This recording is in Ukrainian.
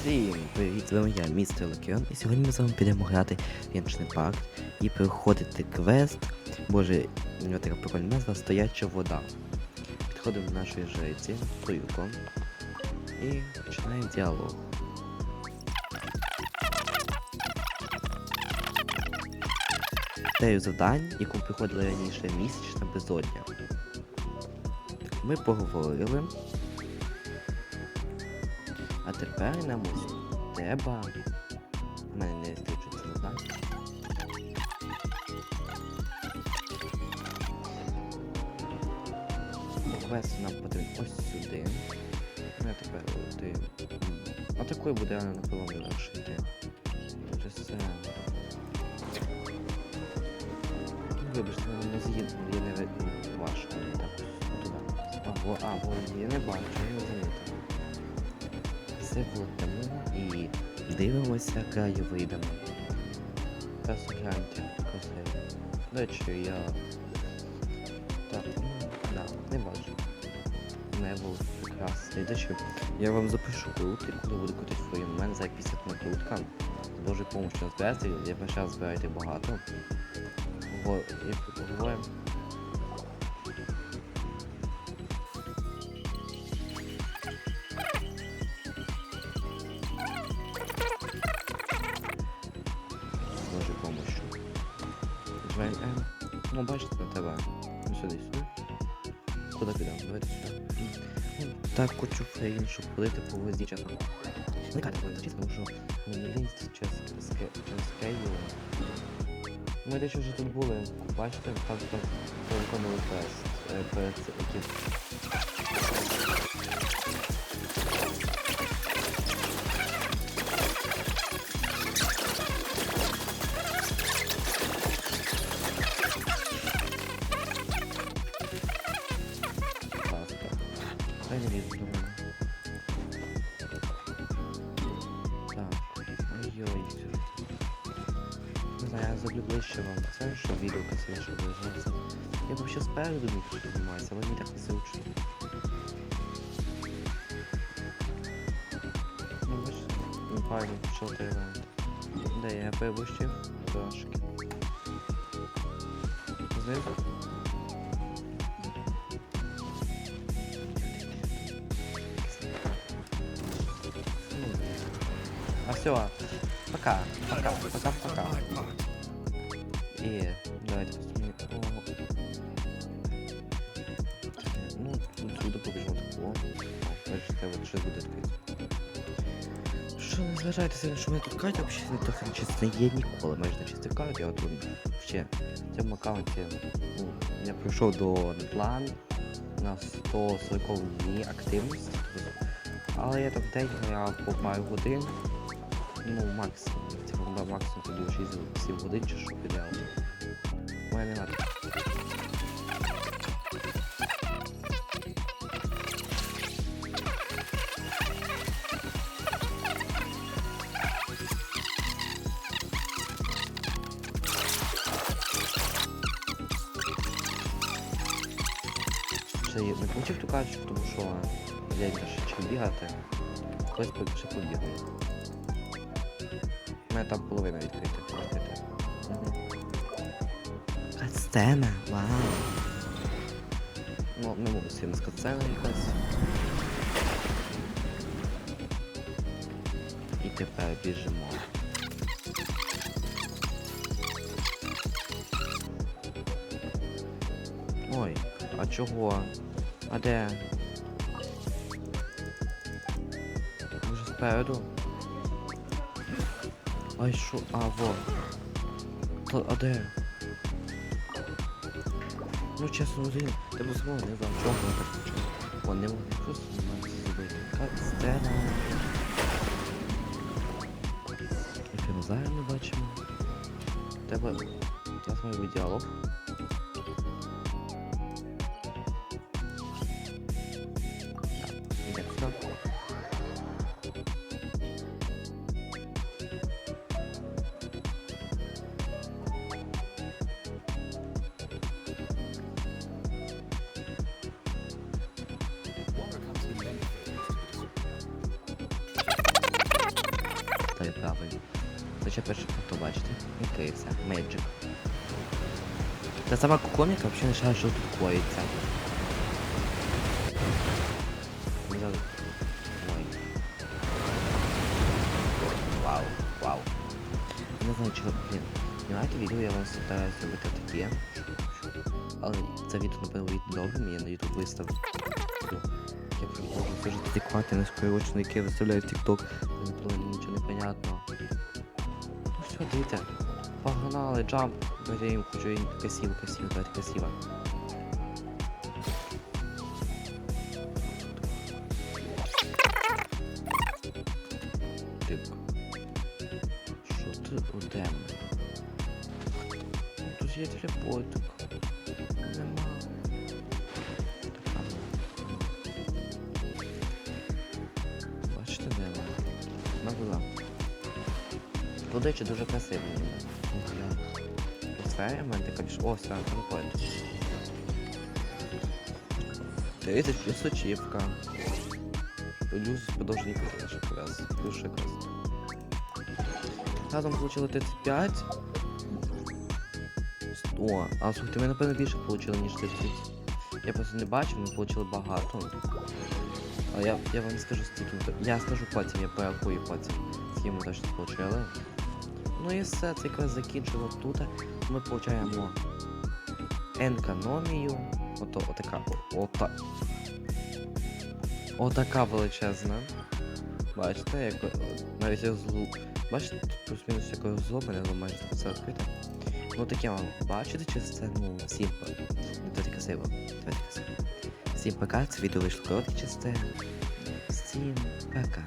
Всім привіт, з вами я, містер Локіон, і сьогодні ми з вами підемо грати в Яншний парк і проходити квест. Боже, у нього така прикольна назва стояча вода. Підходимо до нашої жриці, Туюко, і починаємо діалог. Тею завдань, яку приходили раніше місячна безодня. Ми поговорили. А тепер нам ось треба. У мене не включиться завдання. Квест нам потрібен ось сюди. Ну, тепер ти. А такою буде на легше йти. Тобто це. Вибачте, мене не з'їду, я не видно важко. Так, туди. А, во, а, во, я не бачу, я не замітив. Все влетимо і дивимося краєвидами. Зараз гляньте, красиво. До речі, я. Так, ну, да, не бачу. Небо прекрасне. До речі, я вам запишу крути, коли буду крутити свої. У зараз 50 накрутка. З Божою помощью збирати, я раз збирайте багато. Го, М. Ну, бачите, тебе. Ну, сюди, сюди. Куди підемо? Давайте сюди. Ну, Так хочу фейн, щоб ходити по везді чесно. Зникайте, будемо зачистити, тому що мені лінсть через Київ. Ми дещо вже тут були. Бачите, там там виконували квест. е, Перед яким. Лізу. Так. Ой-ой. Не знаю, я зроблю ближче вам це, щоб відео красивіше виглядається. Я б ще спереду міг тут зніматися, але мені так не зручно. Ну, бачите, ну, правильно, пішов той варіант. Де я перебущив трошки. Знизу? Все, пока, пока, пока, пока. И давайте. Ну, отсюда побежал такого. Бачите, от щось буде відкрито. Що не зважайтеся, що ми тут карті взагалі не трохи чисто є ніколи майже не чисто карті, а тут ще в цьому аккаунті ну, я прийшов до план на 140 дні активності. Але я там в день грав по пару. Ну, максимум. Це була максимум це було 6-7 годин чи що підряд. У мене нема. Ще не получив ту карточку, тому що я ще чим бігати. Хтось ще побігає. У мене там половина відкрита. відкрита. Сцена, вау. Ну, не можу сильно сцена якась. І тепер біжимо. Ой, а чого? А де? Може спереду? Ай що? А, во. Та, а де? Ну чесно, один. Тебе знову не знаю, чого я так почав. Вон не можу просто намагатися зробити. Яка сцена. Як ми зараз не бачимо. Тебе. Зараз має бути діалог. Хоча перше фото бачите, який це, Magic. Та сама коміка взагалі не шарить, що тут коїться. Вау, вау. Не знаю, чого, блін. Знімайте відео, я вам стараюсь зробити таке. Але це відео, напевно, вийде довгим, я на YouTube виставлю. Я вже можу дуже тиквати на скорочно, яке я виставляю в TikTok. Це не було нічого не Ну дивіться. Погнали, джамп. Їм хочу їм красиво, красиво, давайте красиво. Так. Що ти у? Ну, Тут є телепортик. До речі, дуже красиво. Це в мене така більш... О, все, телепорт. 30 плюс очівка. Плюс продовження квест. Квест. Плюс квест. Разом получили 35. О, а слухайте, ми напевно більше получили, ніж 30. Я просто не бачив, ми получили багато. А я, я вам не скажу скільки. Я скажу потім, я порахую потім, скільки ми точно получили. Ну і все, цей квест закінчили тут. Ми получаємо енкономію. Ото, отака, ота. Отака величезна. Бачите, як навіть злу. Бачите, тут плюс-мінус якого злоба, не майже все відкрите. Ну таке вам бачите, чи це ну всім Давайте красиво. Давайте красиво. Всім пока, це відео вийшло коротке частина. Всім пока.